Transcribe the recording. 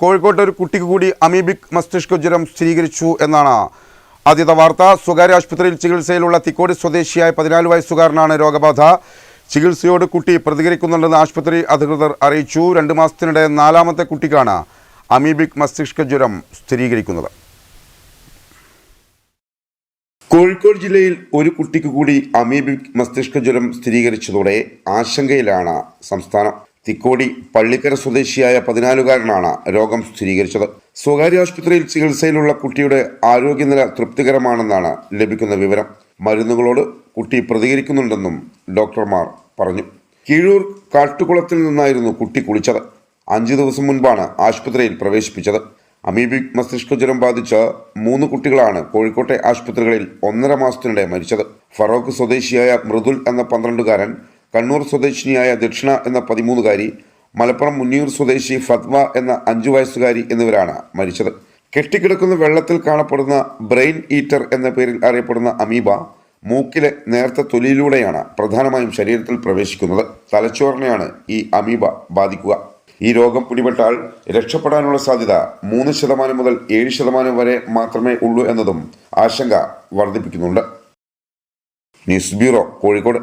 കോഴിക്കോട്ട് ഒരു കുട്ടിക്ക് കൂടി അമീബിക് മസ്തിഷ്ക ജ്വരം സ്ഥിരീകരിച്ചു എന്നാണ് ആദ്യത്തെ വാർത്ത. സ്വകാര്യ ആശുപത്രിയിൽ ചികിത്സയിലുള്ള തിക്കോടി സ്വദേശിയായ പതിനാല് വയസ്സുകാരനാണ് രോഗബാധ. ചികിത്സയോട് കുട്ടി പ്രതികരിക്കുന്നുണ്ടെന്ന് ആശുപത്രി അധികൃതർ അറിയിച്ചു. രണ്ട് മാസത്തിനിടെ നാലാമത്തെ കുട്ടിക്കാണ് അമീബിക് മസ്തിഷ്ക ജ്വരം സ്ഥിരീകരിക്കുന്നത്. കോഴിക്കോട് ജില്ലയിൽ ഒരു കുട്ടിക്ക് കൂടി അമീബിക് മസ്തിഷ്ക ജ്വരം സ്ഥിരീകരിച്ചതോടെ ആശങ്കയിലാണ് സംസ്ഥാനം. തിക്കോടി പള്ളിക്കര സ്വദേശിയായ പതിനാലുകാരനാണ് രോഗം സ്ഥിരീകരിച്ചത്. സ്വകാര്യ ആശുപത്രിയിൽ ചികിത്സയിലുള്ള കുട്ടിയുടെ ആരോഗ്യനില തൃപ്തികരമാണെന്നാണ് ലഭിക്കുന്ന വിവരം. മരുന്നുകളോട് കുട്ടി പ്രതികരിക്കുന്നുണ്ടെന്നും ഡോക്ടർമാർ പറഞ്ഞു. കീഴൂർ കാട്ടുകുളത്തിൽ നിന്നായിരുന്നു കുട്ടി കുളിച്ചത്. അഞ്ചു ദിവസം മുൻപാണ് ആശുപത്രിയിൽ പ്രവേശിപ്പിച്ചത്. അമീബിക് മസ്തിഷ്ക ജ്വരം ബാധിച്ച് മൂന്ന് കുട്ടികളാണ് കോഴിക്കോട്ടെ ആശുപത്രികളിൽ ഒന്നര മാസത്തിനിടെ മരിച്ചത്. ഫറോക്ക് സ്വദേശിയായ മൃദുൽ എന്ന പന്ത്രണ്ടുകാരൻ കണ്ണൂർ സ്വദേശിനിയായ ദക്ഷിണ എന്ന പതിമൂന്നുകാരി മലപ്പുറം മുന്നിയൂർ സ്വദേശി ഫത്വ എന്ന അഞ്ചു വയസ്സുകാരി എന്നിവരാണ് മരിച്ചത്. കെട്ടിക്കിടക്കുന്ന വെള്ളത്തിൽ കാണപ്പെടുന്ന ബ്രെയിൻ ഈറ്റർ എന്ന പേരിൽ അറിയപ്പെടുന്ന അമീബ മൂക്കിലെ നേർത്ത തൊലിയിലൂടെയാണ് പ്രധാനമായും ശരീരത്തിൽ പ്രവേശിക്കുന്നത്. തലച്ചോറിനെയാണ് ഈ അമീബ ബാധിക്കുക. ഈ രോഗം പിടിപെട്ടാൽ രക്ഷപ്പെടാനുള്ള സാധ്യത മൂന്ന് ശതമാനം മുതൽ ഏഴ് ശതമാനം വരെ മാത്രമേ ഉള്ളൂ എന്നതും ആശങ്ക വർദ്ധിപ്പിക്കുന്നുണ്ട്. News bureau Kozhikode.